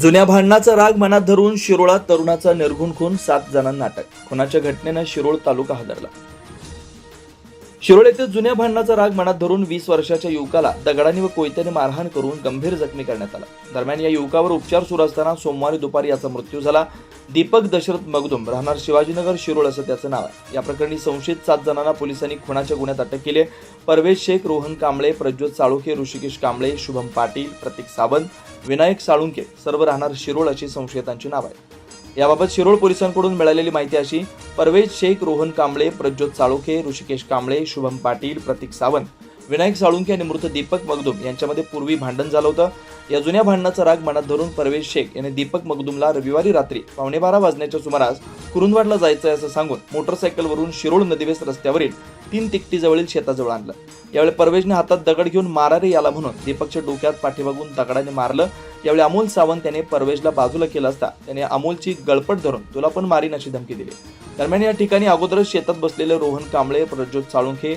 जुन्या भांडणाचा राग मनात धरून शिरोळात तरुणाचा निर्घुण खून सात जणांना अटक. खुनाच्या घटनेनं शिरोळ तालुका हादरला. शिरोळ येथे जुन्या भांडणाचा राग मनात धरून वीस वर्षाच्या युवकाला दगडाने व कोयत्याने मारहाण करून गंभीर जखमी करण्यात आला. दरम्यान या युवकावर उपचार सुरू असताना सोमवारी दुपारी याचा मृत्यू झाला. दीपक दशरथ मगदुम राहणार शिवाजीनगर शिरोळ असं त्याचं नाव आहे. या प्रकरणी संशयित सात जणांना पोलिसांनी खुनाच्या गुन्ह्यात अटक केली आहे. परवेश शेख रोहन कांबळे प्रज्योत साळुखे ऋषिकेश कांबळे शुभम पाटील प्रतीक सावंत विनायक साळुंके सर्व राहणार शिरोळ अशी संशयितांची नाव आहे याबाबत शिरोळ पोलिसांकडून मिळालेली माहिती अशी परवेज शेख रोहन कांबळे प्रज्योत साळोखे ऋषिकेश कांबळे शुभम पाटील प्रतीक सावंत. विनायक साळुंके आणि मृत दीपक मगदुम यांच्यामध्ये पूर्वी भांडण झालं होतं. या जुन्या भांडणाचा राग मनात धरून परवेश शेख याने दीपक मगदुमला रविवारी रात्री पावणे बारा वाजण्याच्या सुमारास कुरुंदवाडला जायचं आहे असं सांगून मोटरसायकलवरून शिरोळ नदीवेस रस्त्यावरील तीन तिकटीजवळील शेताजवळ आणलं. यावेळी परवेशने हातात दगड घेऊन मारारे याला म्हणून दीपकच्या डोक्यात पाठीमागून दगडाने मारलं. यावेळी अमोल सावंत त्याने परवेशला बाजूला केलं असता त्याने अमोलची गळपट धरून तुला पण मारीन अशी धमकी दिली. दरम्यान या ठिकाणी अगोदरच शेतात बसलेले रोहन कांबळे प्रज्योत साळुंखे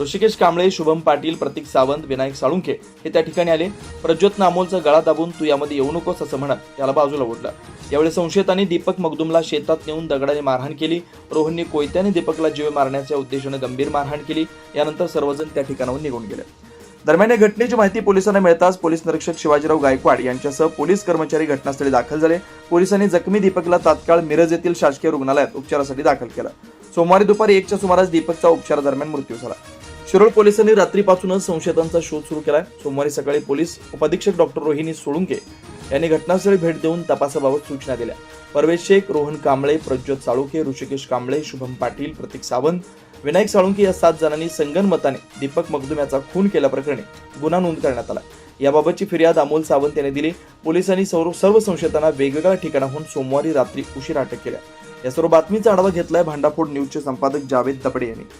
ऋषिकेश कांबळे शुभम पाटील प्रतीक सावंत विनायक साळुंखे हे त्या ठिकाणी आले. प्रज्योत नामोलचा गळा दाबून तू यामध्ये येऊ नकोस असं म्हणत त्याला बाजूला ओढलं. यावेळी संशयितांनी दीपक मगदुमला शेतात नेऊन दगडाने मारहाण केली. रोहनने कोयत्याने दीपकला जीव मारण्याच्या उद्देशाने गंभीर मारहाण केली. यानंतर सर्वजण त्या ठिकाणाहून निघून गेले. दरम्यान या घटनेची माहिती पोलिसांना मिळताच पोलीस निरीक्षक शिवाजीराव गायकवाड यांच्यासह पोलीस कर्मचारी घटनास्थळी दाखल झाले. पोलिसांनी जखमी दीपकला तात्काळ मिरज येथील शासकीय रुग्णालयात उपचारासाठी दाखल केलं. सोमवारी दुपारी एकच्या सुमारास दीपकचा उपचारादरम्यान मृत्यू झाला. शिरोळ पोलिसांनी रात्रीपासूनच संशयितांचा शोध सुरू केलाय. सोमवारी सकाळी पोलीस उपाधीक्षक डॉक्टर रोहिणी सोळुंके यांनी घटनास्थळी भेट देऊन तपासाबाबत सूचना दिल्या. परवेश शेख रोहन कांबळे प्रज्योत साळुके ऋषिकेश कांबळे शुभम पाटील प्रतीक सावंत विनायक साळुंके या सात जणांनी संगनमताने दीपक मगदुम याचा खून केल्याप्रकरणी गुन्हा नोंद करण्यात आला. याबाबतची फिर्याद अमोल सावंत यांनी दिली. पोलिसांनी सर्व सर्व संशयितांना वेगवेगळ्या ठिकाणाहून सोमवारी रात्री उशीर अटक केल्या. या सर्व बातमीचा आढावा घेतलाय भांडाफोड न्यूजचे संपादक जावेद तपडे यांनी.